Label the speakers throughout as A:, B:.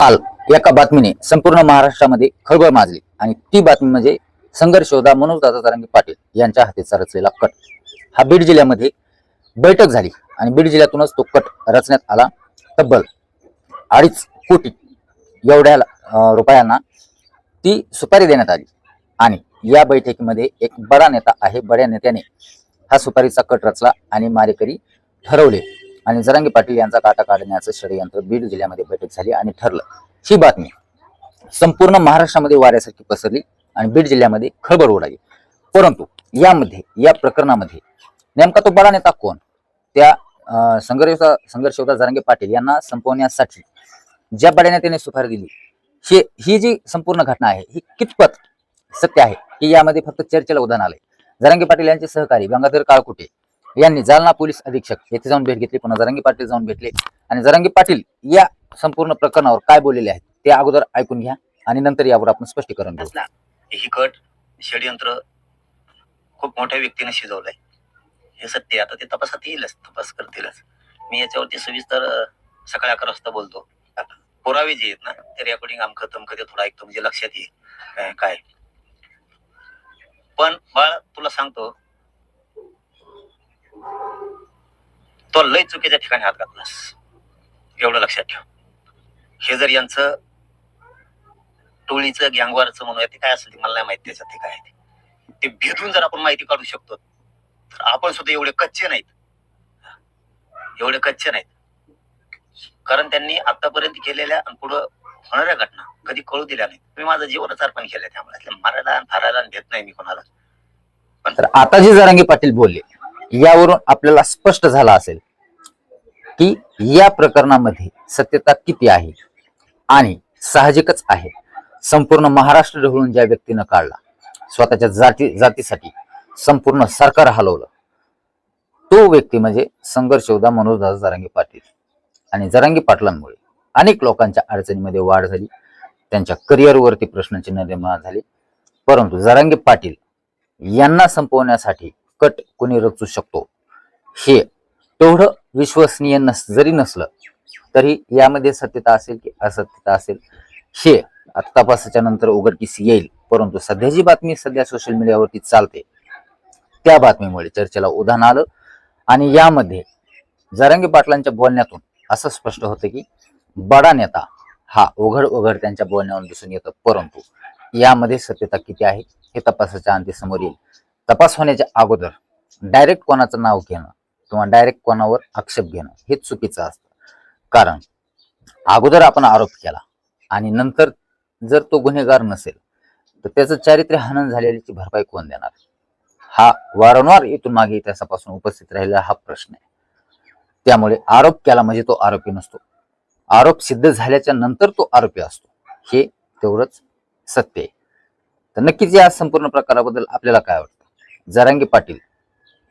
A: काल एका बातमीने संपूर्ण महाराष्ट्रामध्ये खळबळ माजली. आणि ती बातमी म्हणजे संघर्ष योद्धा मनोज दादा तरंगे पाटील यांच्या हातीचा रचलेला कट. हा बीड जिल्ह्यामध्ये बैठक झाली आणि बीड जिल्ह्यातूनच तो कट रचण्यात आला तब्बल अडीच कोटी एवढ्या रुपयांना ती सुपारी देण्यात आली. आणि या बैठकीमध्ये एक बडा नेता आहे. बड्या नेत्याने हा सुपारीचा कट रचला आणि मारेकरी ठरवले. आणि जरांगी पाटील यांचा काटा काढण्याचं षडयंत्र बीड जिल्ह्यामध्ये बैठक झाली आणि ठरलं. ही बातमी संपूर्ण महाराष्ट्रामध्ये वाऱ्यासारखी पसरली आणि बीड जिल्ह्यामध्ये खळबळ उडाली. परंतु यामध्ये या प्रकरणामध्ये नेमका तो बडा नेता कोण? त्या अं, संघर्ष संघर्ष होता जरांगे पाटील यांना संपवण्यासाठी ज्या बड्या नेत्याने सुपारी दिली हे ही जी संपूर्ण घटना आहे ही कितपत सत्य आहे की यामध्ये फक्त चर्चेला उदाहरण आलंय. जरांगे पाटील यांचे सहकारी गंगाधर काळकुटे यांनी जालना पोलीस अधीक्षक येथे जाऊन भेट घेतली पुन्हा जरंगी पाटील जाऊन भेटले. आणि जरंगी पाटील या संपूर्ण प्रकरणावर काय बोललेले आहेत ते अगोदर ऐकून घ्या आणि नंतर यावर आपण स्पष्टीकरण देऊ.
B: ही कट षडयंत्र खूप मोठ्या व्यक्तीने शिजवलंय. हे सत्य आता ते तपासात येईलच तपास करतीलच. मी याच्यावरती सविस्तर सकाळी अकरा वाजता बोलतो. आता पुरावे जे आहेत ना ते रेकॉर्डिंग आमकं तमकं ते थोडं ऐकतो म्हणजे लक्षात येईल काय. पण बाळ तुला सांगतो तो लय चुकीच्या ठिकाणी हात घातलास. एवढं लक्षात ठेव. हे जर यांचं टोळीचं गँगवारचं म्हणूया ते काय असेल ते मला नाही माहिती त्याच्यात ते काय ते. ते भेदून जर आपण माहिती काढू शकतो तर आपण सुद्धा एवढे कच्चे नाहीत. एवढे कच्चे नाहीत. कारण त्यांनी आतापर्यंत केलेल्या आणि पुढं होणाऱ्या घटना कधी कळू दिल्या नाहीत. मी माझं जीवनच अर्पण केलं त्यामुळे. मारायला आणि फारायला आणि नाही मी कोणाला.
A: तर आता जी जरांगे पाटील बोलले. यावरून आपल्याला स्पष्ट झाला असेल की या प्रकरणामध्ये सत्यता किती आहे आणि साहजिकच आहे. संपूर्ण महाराष्ट्र ढवळून ज्या व्यक्तीनं काढला स्वतःच्या जाती जातीसाठी संपूर्ण सरकार हलवलं तो व्यक्ती म्हणजे संघर्ष योद्धा मनोजदास जरांगी पाटील. आणि जरांगी पाटलांमुळे अनेक लोकांच्या अडचणीमध्ये वाढ झाली त्यांच्या करिअरवरती प्रश्नचिन्ह निर्माण झाले परंतु जरांगे पाटील यांना संपवण्यासाठी कट कोणी रचू शकतो. हे तेवढं विश्वसनीय नस जरी नसलं तरी यामध्ये सत्यता असेल की असत्यता असेल हे आता तपासाच्या नंतर उघडकीस येईल. परंतु सध्या जी बातमी सध्या सोशल मीडियावरती चालते. त्या बातमीमुळे चर्चेला उधाण आलं आणि यामध्ये जारंगी पाटलांच्या बोलण्यातून असं स्पष्ट होतं की बडा नेता हा उघड उघड त्यांच्या बोलण्यावरून दिसून येतं. परंतु यामध्ये सत्यता किती आहे हे तपासाच्या अंती समोर येईल. तपास होण्याच्या अगोदर डायरेक्ट कोणाचं नाव घेणं किंवा डायरेक्ट कोणावर आक्षेप घेणं हे चुकीचं असतं. कारण अगोदर आपण आरोप केला आणि नंतर जर तो गुन्हेगार नसेल तर त्याचं चारित्र्य हनन झालेल्याची भरपाई कोण देणार? हा वारंवार इथून मागे इतिहासापासून उपस्थित राहिलेला हा प्रश्न आहे. त्यामुळे आरोप केला म्हणजे तो आरोपी नसतो. आरोप सिद्ध झाल्याच्यानंतर तो आरोपी असतो. हे तेवढंच सत्य आहे. तर नक्कीच या संपूर्ण प्रकाराबद्दल आपल्याला काय वाटतं? जरांगे पाटील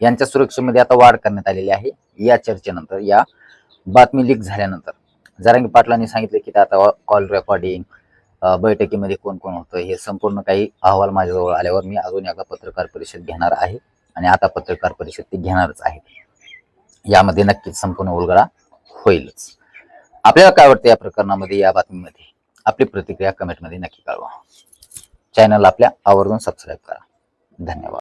A: यांच्या सुरक्षेमध्ये आता वाढ करण्यात आलेली आहे. या चर्चेनंतर या बातमी लीक झाल्यानंतर जरांगे पाटलांनी सांगितलं की आता कॉल रेकॉर्डिंग बैठकीमध्ये कोण कोण होतं हे संपूर्ण काही अहवाल माझ्याजवळ आल्यावर मी अजून एका पत्रकार परिषद घेणार आहे आणि आता पत्रकार परिषद ती घेणारच आहे. यामध्ये नक्कीच संपूर्ण उलगडा होईलच. आपल्याला काय वाटतं या प्रकरणामध्ये या बातमीमध्ये? आपली प्रतिक्रिया कमेंटमध्ये नक्की कळवा. चॅनल आपल्या आवर्जून सबस्क्राईब करा. धन्यवाद.